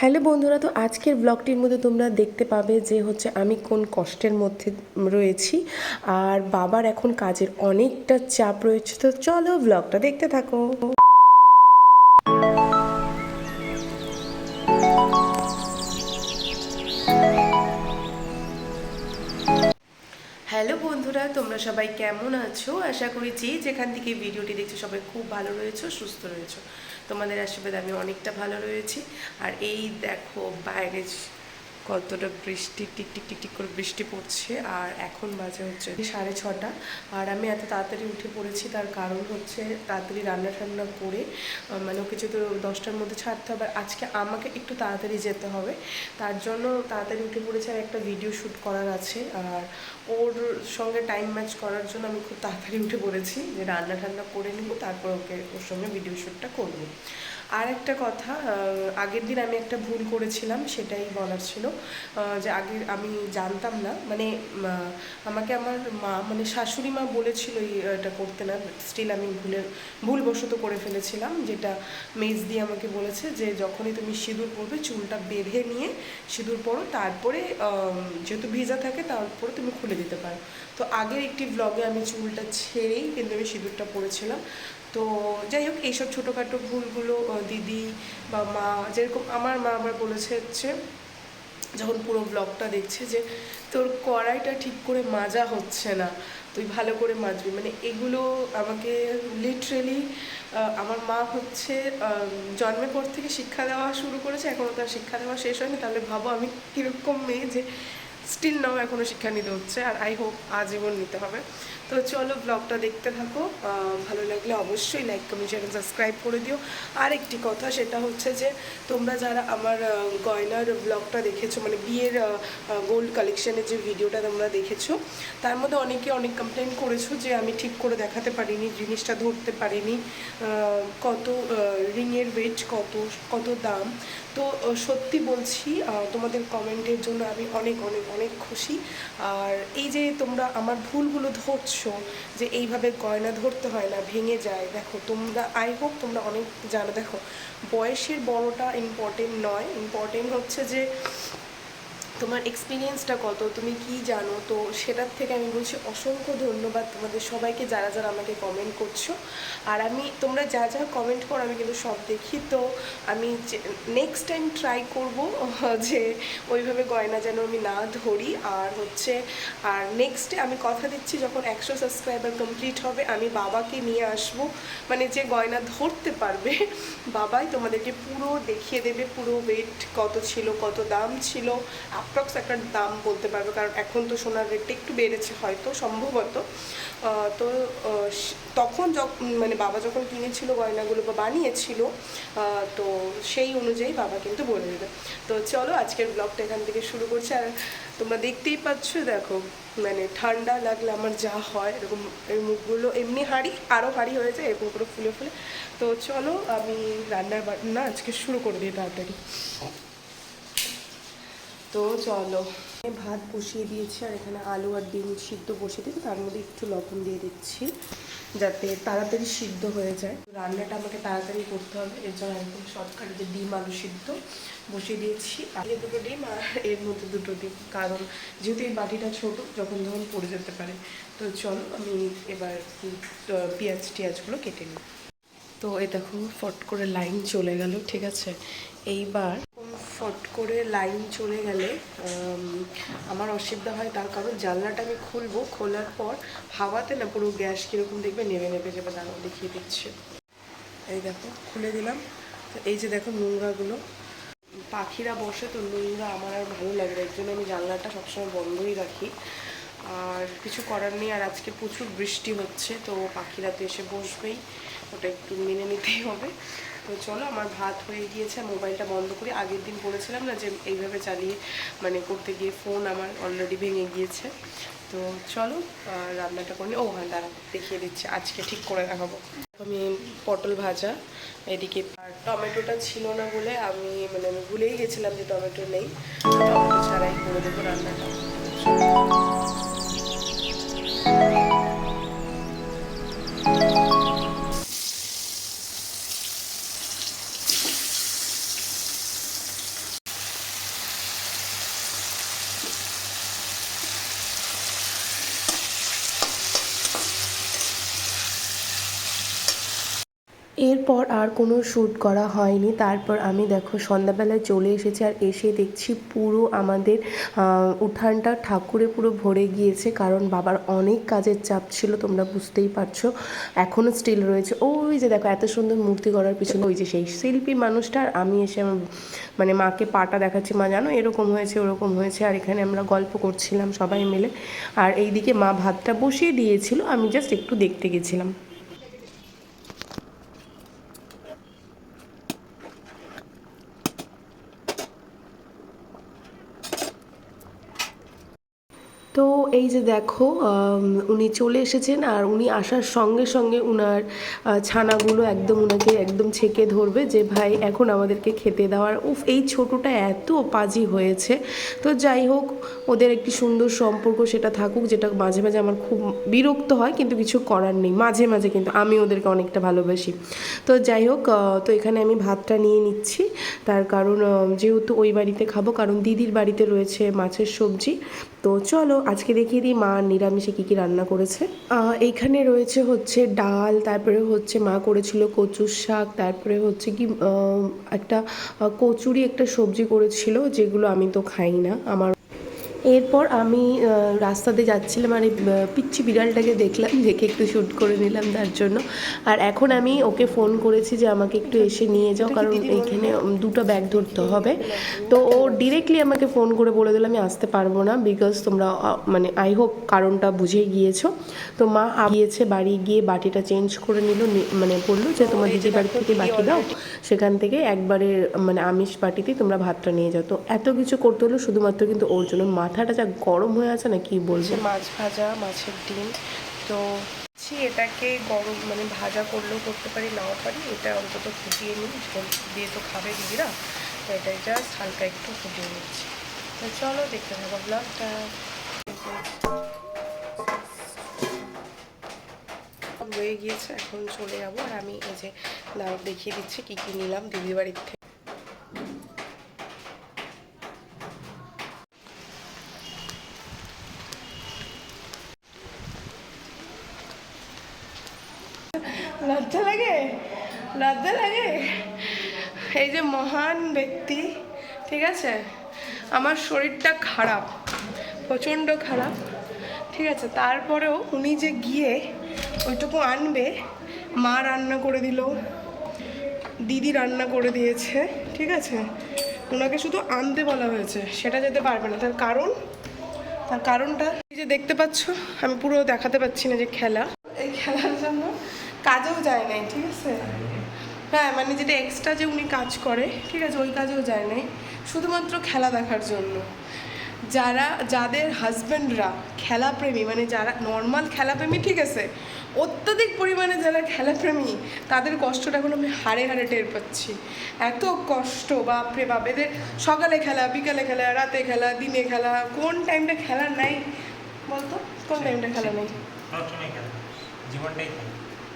Hello বন্ধুরা, তো আজকের ব্লগটির মধ্যে তোমরা দেখতে পাবে যে হচ্ছে আমি কোন কষ্টের মধ্যে রয়েছি আর বাবার এখন কাজের অনেকটা চাপ রয়েছে। তো চলো ব্লগটা দেখতে থাকো। তোমরা সবাই কেমন আছো? আশা করি যে যেখান থেকে ভিডিওটি দেখছ সবাই খুব ভালো রয়েছো, সুস্থ রয়েছো। তোমাদের আশীর্বাদ আমি অনেকটা ভালো রয়েছি। আর এই দেখো বাইরে কতটা বৃষ্টি, টিক টিক টিক করে বৃষ্টি পড়ছে, আর এখন বাজে হচ্ছে সাড়ে ছটা। আর আমি এত তাড়াতাড়ি উঠে পড়েছি, তার কারণ হচ্ছে তাড়াতাড়ি রান্না টান্না করে মানে ওকে যেহেতু দশটার মধ্যে ছাড়তে হবে, আজকে আমাকে একটু তাড়াতাড়ি যেতে হবে। তার জন্য তাড়াতাড়ি উঠে পড়েছে আর একটা ভিডিও শ্যুট করার আছে, আর ওর সঙ্গে টাইম ম্যাচ করার জন্য আমি খুব তাড়াতাড়ি উঠে পড়েছি, যে রান্না টান্না করে নিব, তারপর ওকে ওর সঙ্গে ভিডিও শ্যুটটা করব। আর একটা কথা আগের দিন আমি একটা ভুল করেছিলাম, সেটাই বলার ছিল যে আগে আমি জানতাম না। মানে আমাকে আমার মা মানে শাশুড়ি মা বলেছিল এটা করতে না স্টিল আমি ভুলে ভুলবশত করে ফেলেছিলাম, যেটা মেজ দিয়ে আমাকে বলেছে যে যখনই তুমি সিঁদুর পরবে, চুলটা বেঁধে নিয়ে সিঁদুর পরো, তারপরে যেহেতু ভিজা থাকে, তারপরে তুমি খুলে দিতে পারো। তো আগের একটি ব্লগে আমি চুলটা ছেড়েই কিন্তু আমি সিঁদুরটা পরেছিলাম। তো যাই হোক, এইসব ছোটোখাটো ভুলগুলো দিদি বা মা, যেরকম আমার মা আবার বলেছে হচ্ছে, যখন পুরো ব্লগটা দেখছে যে, তোর কড়াইটা ঠিক করে মাজা হচ্ছে না, তুই ভালো করে মাজবি। মানে এগুলো আমাকে লিটারেলি আমার মা হচ্ছে জন্মের পর থেকে শিক্ষা দেওয়া শুরু করেছে এখনও তার শিক্ষা দেওয়া শেষ হয়নি। তাহলে ভাবো আমি কীরকম মেয়ে যে স্টিল নাও এখনও শিক্ষা নিতে হচ্ছে, আর আই হোপ আজীবন নিতে হবে। তো চলো ব্লগটা দেখতে থাকো। ভালো লাগলে অবশ্যই লাইক কমেন্ট চ্যানেল সাবস্ক্রাইব করে দিও। আর একটি কথা, সেটা হচ্ছে যে তোমরা যারা আমার গয়নার ব্লগটা দেখেছ মানে বিয়ের গোল্ড কালেকশনের যে ভিডিওটা তোমরা দেখেছ, তার মধ্যে অনেকে অনেক কমপ্লেন করেছ যে আমি ঠিক করে দেখাতে পারিনি, জিনিসটা ধরতে পারিনি কত রিংয়ের ওয়েট কত কত দাম। তো সত্যি বলছি তোমাদের কমেন্টের জন্য আমি অনেক অনেক অনেক খুশি। আর এই যে তোমরা আমার ভুলগুলো ধরছো যে এইভাবে গয়না ধরতে হয় না, ভেঙে যায়। দেখো, তোমরা আই হোপ তোমরা অনেক জানো। দেখো, বয়সের বড়টা ইম্পর্টেন্ট নয়। ইম্পর্টেন্ট হচ্ছে যে তোমার এক্সপিরিয়েন্সটা কত? তুমি কি জানো? তো সেটার থেকে আমি বলছি অসংখ্য ধন্যবাদ তোমাদের সবাইকে যারা যারা আমাকে কমেন্ট করছ। আর আমি, তোমরা যা যা কমেন্ট করো, আমি কিন্তু সব দেখি। তো আমি নেক্সট টাইম ট্রাই করব যে ওইভাবে গয়না যেন আমি না ধরি। আর হচ্ছে, আর নেক্সটে আমি কথা দিচ্ছি যখন একশো সাবস্ক্রাইবার কমপ্লিট হবে, আমি বাবাকে নিয়ে আসব। মানে যে গয়না ধরতে পারবে, বাবাই তোমাদেরকে পুরো দেখিয়ে দেবে, পুরো ওয়েট কত ছিল, কত দাম ছিল। অ্যাপ্রক্স একটা দাম বলতে পারবে, কারণ এখন তো সোনার রেটটা একটু বেড়েছে হয়তো, সম্ভবত। তো তখন যখন মানে বাবা যখন কিনেছিল গয়নাগুলো বা বানিয়েছিল তো সেই অনুযায়ী বাবা কিন্তু বলে দেবে। তো চলো আজকের ব্লগটা এখান থেকে শুরু করছি। আর তোমরা দেখতেই পাচ্ছ, দেখো মানে ঠান্ডা লাগলে আমার যা হয়, এরকম এই মুখগুলো, এমনি হাঁড়ি আরও হাঁড়ি হয়ে যায়, এরকম করে ফুলে ফুলে। তো চলো আমি রান্নার বান্না আজকে শুরু করে দিই তাড়াতাড়ি। তো চলো। ভাত বসিয়ে দিয়েছি, আর এখানে আলু আর ডিম সিদ্ধ বসিয়ে দিয়েছি, তার মধ্যে একটু লবণ দিয়ে দিচ্ছি, যাতে তাড়াতাড়ি সিদ্ধ হয়ে যায়। রান্নাটা আমাকে তাড়াতাড়ি করতে হবে, এর জন্য একদম শর্টকাটে যে ডিম আলু সিদ্ধ বসিয়ে দিয়েছি আগে দুটো ডিম আর এর মধ্যে দুটো ডিম, কারণ যেহেতু এই বাটিটা ছোট, যখন যখন পড়ে যেতে পারে। তো চলো, আমি এবার পেঁয়াজ টিয়াজগুলো কেটে নিই। তো এই দেখো, ফট করে লাইন চলে গেল, ঠিক আছে? এইবার ফট করে লাইন চলে গেলে আমার অসুবিধা হয় তার কারণ জানলাটা আমি খুলবো, খোলার পর হাওয়াতে না পুরো গ্যাস কীরকম দেখবে, নেমে নেমে যাবে দাঁড়াও দেখিয়ে দিচ্ছে। এই দেখো, খুলে দিলাম। তো এই যে দেখো নোংরাগুলো। পাখিরা বসে, তো নোংরা আমার আর ভালো লাগে না, এর জন্য আমি জানলাটা সবসময় বন্ধই রাখি। আর কিছু করার নেই, আর আজকে প্রচুর বৃষ্টি হচ্ছে, তো পাখিরা তো এসে বসবেই, ওটা একটু মেনে নিতেই হবে। তো চলো, আমার ভাত হয়ে গিয়েছে, মোবাইলটা বন্ধ করে। আগের দিন বলেছিলাম না যে এইভাবে চালিয়ে মানে করতে গিয়ে ফোন আমার অলরেডি ভেঙে গিয়েছে। তো চলো রান্নাটা করে। ও হ্যাঁ দাঁড়া, দেখিয়ে দিচ্ছি। আজকে ঠিক করে দেখাবো। আমি পটল ভাজা, এদিকে টমেটোটা ছিল না বলে আমি মানে আমি ভুলেই গেছিলাম যে টমেটো নেই। টমেটো ছাড়াই করে দেবো রান্নাটা। আর কোনো শ্যুট করা হয়নি। তারপর আমি দেখো সন্ধ্যাবেলায় চলে এসেছি আর এসে দেখছি পুরো আমাদের উঠানটা ঠাকুরে পুরো ভরে গিয়েছে কারণ বাবার অনেক কাজের চাপ ছিল, তোমরা বুঝতেই পারছ। এখনও স্টিল রয়েছে। ওই যে দেখো এত সুন্দর মূর্তি করার পিছনে ওই যে সেই শিল্পী মানুষটা আর আমি এসে আমার মানে মাকে পাটা দেখাচ্ছি, মা, জানো এরকম হয়েছে, ওরকম হয়েছে। আর এখানে আমরা গল্প করছিলাম সবাই মিলে। আর এইদিকে মা ভাতটা বসিয়ে দিয়েছিল, আমি জাস্ট একটু দেখতে গেছিলাম। তো এই যে দেখো উনি চলে এসেছেন আর উনি আসার সঙ্গে সঙ্গে উনার ছানাগুলো একদম উনাকে একদম ছেঁকে ধরবে যে, ভাই, এখন আমাদেরকে খেতে দেওয়ার উফ, এই ছোটোটা এত পাজি হয়েছে। তো যাই হোক, ওদের একটি সুন্দর সম্পর্ক সেটা থাকুক, যেটা মাঝে মাঝে আমার খুব বিরক্ত হয়, কিন্তু কিছু করার নেই। মাঝে মাঝে কিন্তু আমি ওদেরকে অনেকটা ভালোবাসি। তো যাই হোক তো এখানে আমি ভাতটা নিয়ে নিচ্ছি। তার কারণ যেহেতু ওই বাড়িতে খাব, কারণ দিদির বাড়িতে রয়েছে মাছের সবজি। তো চলো আজকে দেখিয়ে দিই মা নিরামিষে কী কী রান্না করেছে। এইখানে রয়েছে হচ্ছে ডাল, তারপরে হচ্ছে মা করেছিল কচুর শাক, তারপরে হচ্ছে কি একটা কচুরি একটা সবজি করেছিল, যেগুলো আমি তো খাই না। আমার এরপর আমি রাস্তাতে যাচ্ছিলাম আর পিচ্ছি বিড়ালটাকে দেখলাম দেখে একটু শ্যুট করে নিলাম তার জন্য। আর এখন আমি ওকে ফোন করেছি যে আমাকে একটু এসে নিয়ে যাও কারণ এইখানে উম, দুটো ব্যাগ ধরতে হবে। তো ও ডিরেক্টলি আমাকে ফোন করে বলে দিল আমি আসতে পারব না বিকজ তোমরা মানে আই হোপ কারণটা বুঝেই গিয়েছো। তো মা গিয়েছে বাড়ি গিয়ে বাটিটা চেঞ্জ করে নিল মানে বলল যে তোমার দিদির বাড়ি থেকে বাটি দাও সেখান থেকে একবারে মানে আমিষ বাটিতে তোমরা ভাতটা নিয়ে যাও। তো এত কিছু করতে হলো শুধুমাত্র কিন্তু ওর জন্য মাথাটা যা গরম হয়ে আছে না, কি বলছে মাছ ভাজা, মাছের ডিম, তো এটাকে গরম মানে ভাজা করলেও করতে পারি, নাও পারি, এটা অন্তত ফুটিয়ে নিই ঝোল দিয়ে তো খাবে দিদিরা, তো এটাই জাস্ট হালকা একটু ফুটিয়ে নিচ্ছি। তো চলো দেখতে থাকো ব্লগটা হয়ে গিয়েছে, এখন চলে যাব, আর আমি এই যে দাঁড়ো দেখিয়ে দিচ্ছি, কী কী নিলাম দিদির বাড়ির থেকে লজ্জা লাগে লজ্জা লাগে এই যে মহান ব্যক্তি, ঠিক আছে? আমার শরীরটা খারাপ, প্রচণ্ড খারাপ, ঠিক আছে? তারপরেও উনি যে গিয়ে ওইটুকু আনবে, মা রান্না করে দিল, দিদি রান্না করে দিয়েছে, ঠিক আছে? ওনাকে শুধু আনতে বলা হয়েছে, সেটা যেতে পারবে না। তার কারণ, তার কারণটা যে দেখতে পাচ্ছ, আমি পুরো দেখাতে পাচ্ছি না যে খেলা। এই খেলার জন্য কাজেও যায় নাই, ঠিক আছে? হ্যাঁ মানে যেটা এক্সট্রা যে উনি কাজ করে ঠিক আছে ওই কাজেও যায় নাই। শুধুমাত্র খেলা দেখার জন্য। যারা যাদের হাজব্যান্ডরা খেলাপ্রেমী মানে যারা নর্মাল খেলাপ্রেমী ঠিক আছে অত্যাধিক পরিমাণে যারা খেলাপ্রেমী তাদের কষ্টটা এখন আমি হাড়ে হাড়ে টের পাচ্ছি। এত কষ্ট বাপরে বাপ এদের সকালে খেলা বিকালে খেলা রাতে খেলা দিনে খেলা কোন টাইমটা খেলা নাই? বলতো কোন টাইমটা খেলা নেই? জীবনটাই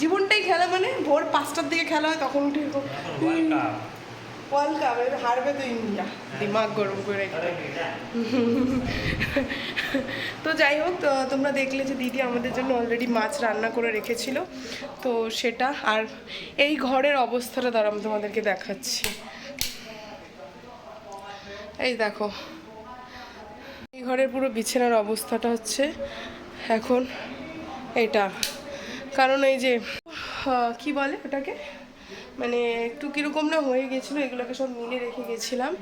জীবনটাই খেলা মানে ভোর পাঁচটার দিকে খেলা হয় তখন উঠে ওয়ার্ল্ড কাপ এবার হারবে তো ইন্ডিয়া দিমাগ গরম করে। তো যাই হোক তোমরা দেখলে যে দিদি আমাদের জন্য অলরেডি মাছ রান্না করে রেখেছিল তো সেটা আর এই ঘরের অবস্থাটা দ্বারা আমি তোমাদেরকে দেখাচ্ছি। এই দেখো এই ঘরের পুরো বিছানার অবস্থাটা হচ্ছে এখন এটা। কারণ এই যে কি বলে ওটাকে? মানে একটু কীরকম না হয়ে গেছিল, এগুলোকে সব মিলে রেখে গেছিলাম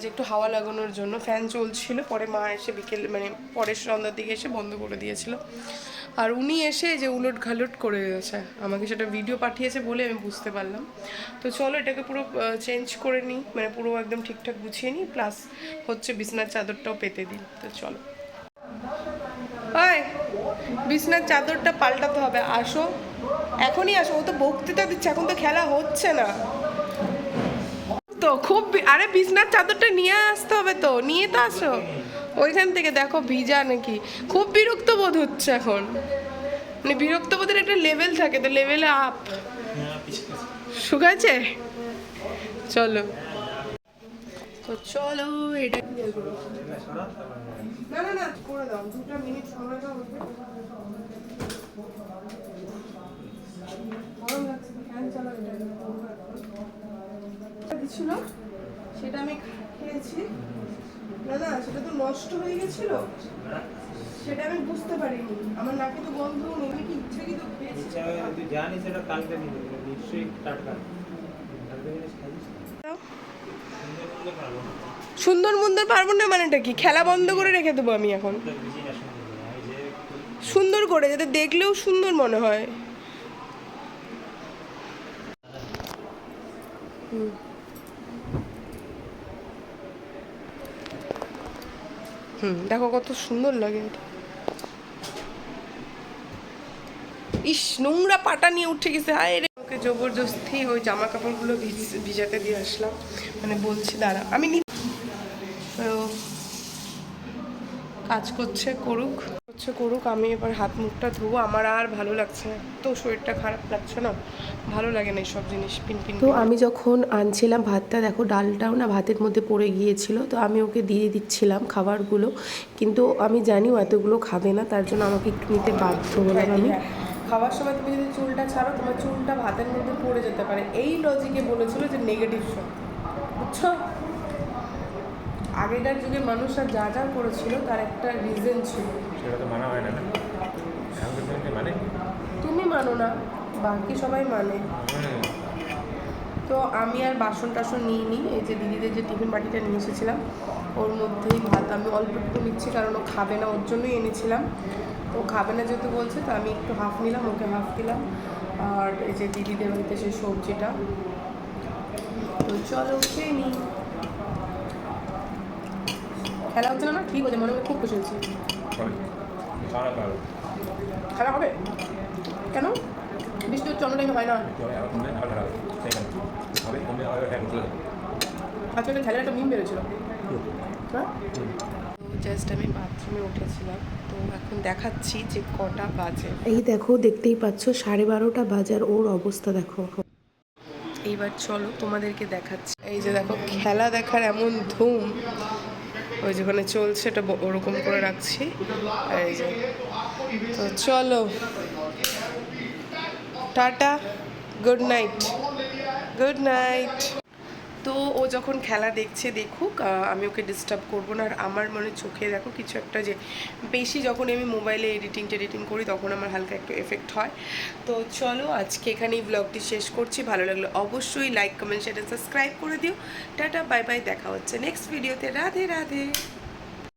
যে একটু হাওয়া লাগানোর জন্য। ফ্যান চলছিল, পরে মা এসে বিকেল মানে পরের সন্ধ্যার দিকে এসে বন্ধ করে দিয়েছিল। আর উনি এসে যে উলট ঘালট করে দিয়েছে আমাকে সেটা ভিডিও পাঠিয়েছে বলে আমি বুঝতে পারলাম। তো চলো এটাকে পুরো চেঞ্জ করে নিই মানে পুরো একদম ঠিকঠাক গুছিয়ে নিই প্লাস হচ্ছে বিছনার চাদরটাও পেতে দিই। তো চলো। ওই! বিছনার চাদরটা পাল্টাতে হবে, আসো। এখনই আসো, ও তো বক্তৃতা দিচ্ছে, এখন তো খেলা হচ্ছে না। তো খুব আরে বিছনার চাদরটা নিয়ে আসতে হবে তো, নিয়ে তো আসো। ওইখান থেকে দেখো ভিজা নাকি। খুব বিরক্ত বোধ হচ্ছে এখন। মানে বিরক্ত বোধের একটা লেভেল থাকে, তো লেভেলে আপ। শুকাচ্ছে চলো। চলো, এটা না না না, করে দাও। মিনিট দিছিল সেটা আমি খেয়েছি। না না সেটা তো নষ্ট হয়ে গেছিল? সেটা আমি বুঝতে পারিনি। আমার নাকে তো গন্ধ নেই আমি কি ইচ্ছে কি তো খেয়েছি তুই জানিস এটা কালকে নিশ্চয়ই টাটকা? সুন্দর। মুন্দর পারব না। মানেটা কি? খেলা বন্ধ করে রেখে দেবো আমি এখন। সুন্দর করে যাতে দেখলেও সুন্দর মনে হয়। হুম। দেখো কত সুন্দর লাগে ইস, নোংরা পাটা নিয়ে উঠে গেছে, হায় রে। ওকে জবরদস্তি ওই জামা কাপড়গুলো ভিজ- ভিজাতে দিয়ে আসলাম। মানে বলছি, দাঁড়া, আমি কাজ করছে, করুক। হচ্ছে করুক আমি এবার হাত মুখটা ধোবো। আমার আর ভালো লাগছে না। তো শরীরটা খারাপ লাগছে না। ভালো লাগে না এইসব জিনিস পিন পিন তো আমি যখন আনছিলাম ভাতটা দেখো ডালটাও না ভাতের মধ্যে পড়ে গিয়েছিল তো আমি ওকে দিয়ে দিচ্ছিলাম খাবারগুলো। কিন্তু আমি জানি ও এতগুলো খাবে না তার জন্য আমাকে একটু নিতে বাধ্য হলাম আমি। হ্যাঁ, খাওয়ার সময় তুমি যদি চুলটা ছাড়ো তোমার চুলটা ভাতের মধ্যে পড়ে যেতে পারে। এই লজিকে বলেছিল যে নেগেটিভ শক্তি বুঝছ? আগেকার যুগে মানুষরা যা যা করেছিল তার একটা রিজন ছিল। সেটা তো মানা হয় না না এখন তুমি মানে? তুমি মানো না, বাকি সবাই মানে। তো আমি আর বাসন টাসন নিইনি এই যে দিদিদের যে টিফিন বাটিটা নিয়ে এসেছিলাম, ওর মধ্যেই ভাত আমি অল্প একটু নিচ্ছি, কারণ ও খাবে না, ওর জন্যই এনেছিলাম। ও খাবে না যেহেতু বলছে, তো আমি একটু হাফ নিলাম, ওকে হাফ দিলাম। আর এই যে দিদিদের বাড়িতে সেই সবজিটা। তো চলো, খেয়ে নিই খেলা হচ্ছে না ঠিক হচ্ছে মনে হয় খুব খুশি হয়েছি খাওয়া পারো খেলা হবে। কেন বৃষ্টি হচ্ছে অন্য টাইমে হয় না আজকে একটা খেলার একটা মিম বেরোছিল হ্যাঁ? জাস্ট আমি বাথরুমে উঠেছিলাম তো এখন দেখাচ্ছি যে কটা বাজে। এই দেখো দেখতেই পাচ্ছ সাড়ে বারোটা বাজার ওর অবস্থা দেখো। এইবার চলো তোমাদেরকে দেখাচ্ছি। এই যে দেখো খেলা দেখার এমন ধুম। ওই যেখানে চলছে এটা ওরকম করে রাখছি। তো চলো। Ta ta. Good night. Good night. তো ও যখন খেলা দেখছে, দেখুক আমি ওকে ডিস্টার্ব করব না। আর আমার মনে চোখে দেখো কিছু একটা যে, বেশি যখন আমি মোবাইলে এডিটিং টেডিটিং করি, তখন আমার হালকা একটু এফেক্ট হয়। তো চলো, আজকে এখানেই ব্লগটি শেষ করছি। ভালো লাগলে অবশ্যই লাইক কমেন্ট শেয়ার সাবস্ক্রাইব করে দিও। টাটা বাই বাই দেখা হচ্ছে নেক্সট ভিডিওতে রাধে রাধে।